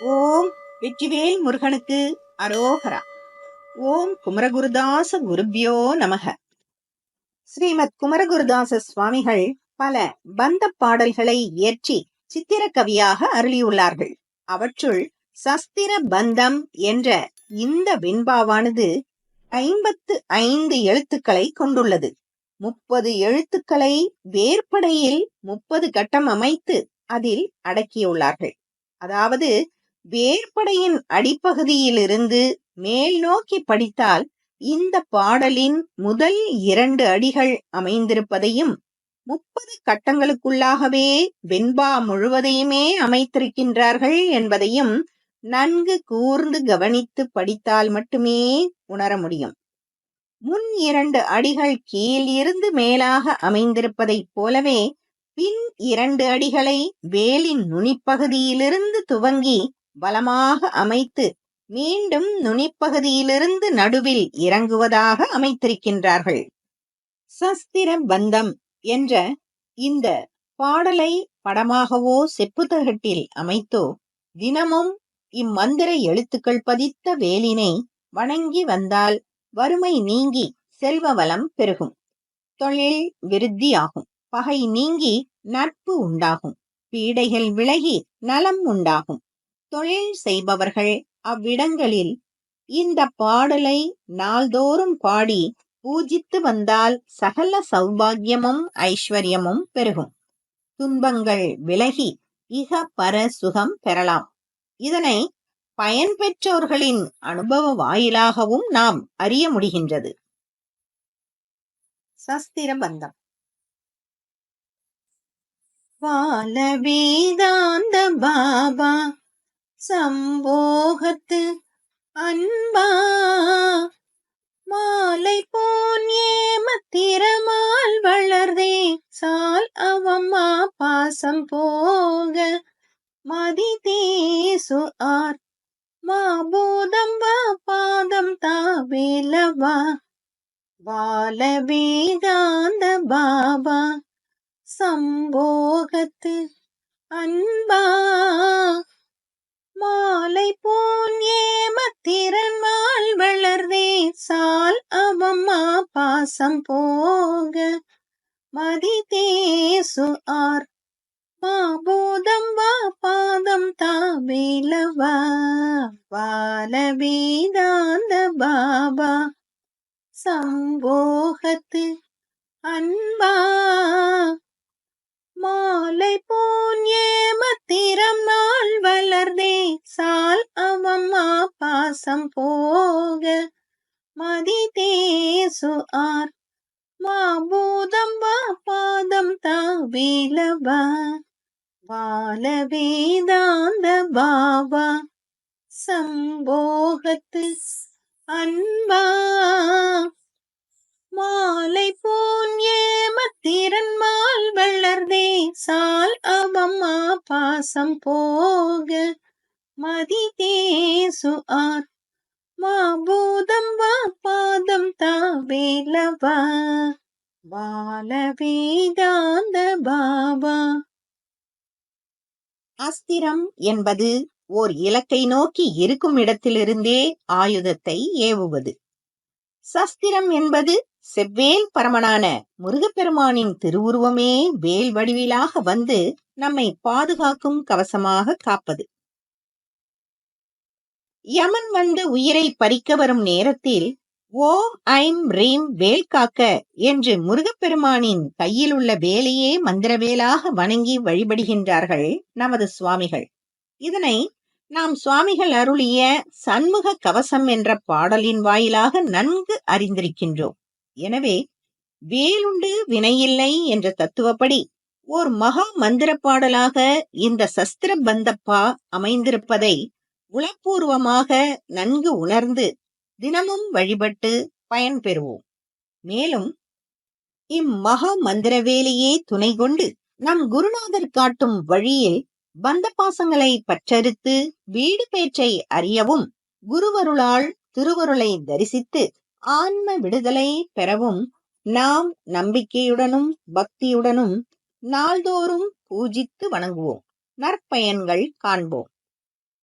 ஓம் வெற்றிவேல் முருகனுக்கு அரோகரா. ஓம் குமரகுருதாச குருபியோ நமக. ஸ்ரீமத் குமரகுருதாச சுவாமிகள் பல பந்த பாடல்களை இயற்றி சித்திர கவியாக அருளியுள்ளார்கள். அவற்றுள் சஸ்திர பந்தம் என்ற இந்த வெண்பாவானது ஐம்பத்து ஐந்து எழுத்துக்களை கொண்டுள்ளது. முப்பது எழுத்துக்களை வேர்படையில் முப்பது கட்டம் அமைத்து அதில் அடக்கியுள்ளார்கள். அதாவது வேர்படையின் அடிப்பகுதியிலிருந்து மேல் நோக்கி படித்தால் இந்த பாடலின் முதல் இரண்டு அடிகள் அமைந்திருப்பதையும் முப்பது கட்டங்களுக்குள்ளாகவே வெண்பா முழுவதையுமே அமைத்திருக்கின்றார்கள் என்பதையும் நன்கு கூர்ந்து கவனித்து படித்தால் மட்டுமே உணர முடியும். முன் இரண்டு அடிகள் கீழ் இருந்து மேலாக அமைந்திருப்பதைப் போலவே பின் இரண்டு அடிகளை வேலின் நுனிப்பகுதியிலிருந்து துவங்கி பலமாக அமைத்து மீண்டும் நுனிப்பகுதியிலிருந்து நடுவில் இறங்குவதாக அமைத்திருக்கின்றார்கள். சஸ்திர பந்தம் என்ற இந்த பாடலை படமாகவோ செப்புத்தகட்டில் அமைத்தோ தினமும் இம்மந்திர எழுத்துக்கள் பதித்த வேலினை வணங்கி வந்தால் வறுமை நீங்கி செல்வ வளம் பெருகும். தொழில் விருத்தியாகும். பகை நீங்கி நட்பு உண்டாகும். பீடைகள் விலகி நலம் உண்டாகும். தொழில் செய்பவர்கள் அவ்விடங்களில் இந்த பாடலை நாள்தோறும் பாடி பூஜித்து வந்தால் சகல சௌபாகியமும் ஐஸ்வர்யமும் பெருகும். துன்பங்கள் விலகி இக பர சுகம் பெறலாம். இதனை பயன்பெற்றோர்களின் அனுபவ வாயிலாகவும் நாம் அறிய முடிகின்றது. சஸ்திர பந்தம். வால வேதாந்த பாபா சம்போகத்து அன்பா மாலை போன் ஏமத்திரமால் வளர்தே சால் அவம்மா பாசம் போக மதி தேசு ஆர். மாபூதம் வா பாதம் தாவேலவா பால வேதாந்த பாபா. சம்போகத்து அன்பா மாலை போன் ஏமத்திறன்மால் வளர்தே சால் அவம்மா பாசம் போக மதிதேசு ஆர். மாபூதம் வா பாதம் தாவேலவா வால பாபா. சம்போகத்து அன்பா பாசம் போக மதி தேசு ஆர். மாபூதம் வா பாதம் தாவிலவா பால வேதாந்த பாபா சம்போகத்து அன்பா. மாலை போன் ஏமத்திரன் மால் வளர்தே சால் அவம்மா பாசம் போக மதிதேசு ஆர். மாபூதம் வா பாதம் தாவேலவா பால வேதாந்த பாபா. அஸ்திரம் என்பது ஓர் இலக்கை நோக்கி இருக்கும் இடத்திலிருந்தே ஆயுதத்தை ஏவுவது. சஸ்திரம் என்பது செவ்வேல் பரமனான முருகப்பெருமானின் திருவுருவமே வேல் வடிவிலாக வந்து நம்மை பாதுகாக்கும் கவசமாக காப்பது. யமன் வந்து உயிரை பறிக்க வரும் நேரத்தில் ஓம் ஐம் ரீம் வேல் காக்க என்று முருகப்பெருமானின் கையில் உள்ள வேலையே மந்திரவேலாக வணங்கி வழிபடுகின்றார்கள் நமது சுவாமிகள். இதனை நாம் சுவாமிகள் அருளிய சண்முக கவசம் என்ற பாடலின் வாயிலாக நன்கு அறிந்திருக்கின்றோம். எனவே வேலுண்டு வினையில்லை என்ற தத்துவப்படி ஓர் மகா மந்திர பாடலாக இந்த சஸ்திர பந்தப்பா அமைந்திருப்பதை உளப்பூர்வமாக நன்கு உணர்ந்து தினமும் வழிபட்டு பயன்பெறுவோம் மேலும் இம்மகா மந்திரவேலையே துணை கொண்டு நம் குருநாதர் காட்டும் வழியில் பந்த பாசங்களை பற்றறுத்து வீடு பேற்றை அறியவும் குருவருளால் திருவருளை தரிசித்து ஆன்ம விடுதலை பெறவும் நாம் நம்பிக்கையுடனும் பக்தியுடனும் நாள்தோறும் பூஜித்து வணங்குவோம். நற்பயன்கள் காண்போம்.